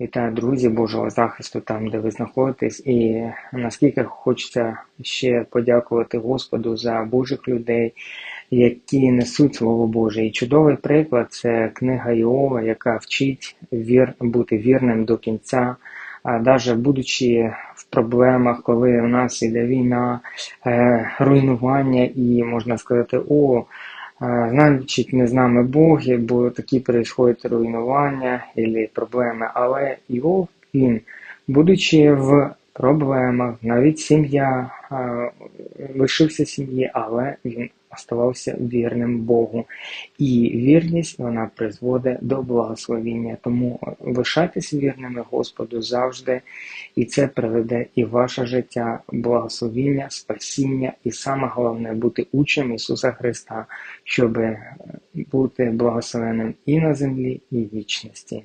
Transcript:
Вітаю, друзі, Божого захисту там, де ви знаходитесь, і наскільки хочеться ще подякувати Господу за Божих людей, які несуть Слово Боже. І чудовий приклад це книга Іова, яка вчить вір, бути вірним до кінця. А навіть будучи в проблемах, коли у нас іде війна, е, руйнування, і можна сказати, о, значить, не з нами Боги, бо такі происходять руйнування і проблеми. Але Іов, він, будучи в проблемах, навіть сім'я е, лишився сім'ї, але він оставався вірним Богу. І вірність вона призводить до благословіння. Тому лишайтесь вірними Господу завжди, і це приведе і ваше життя, благословіння, спасіння, і саме головне бути учнем Ісуса Христа, щоб бути благословенним і на землі, і в вічності.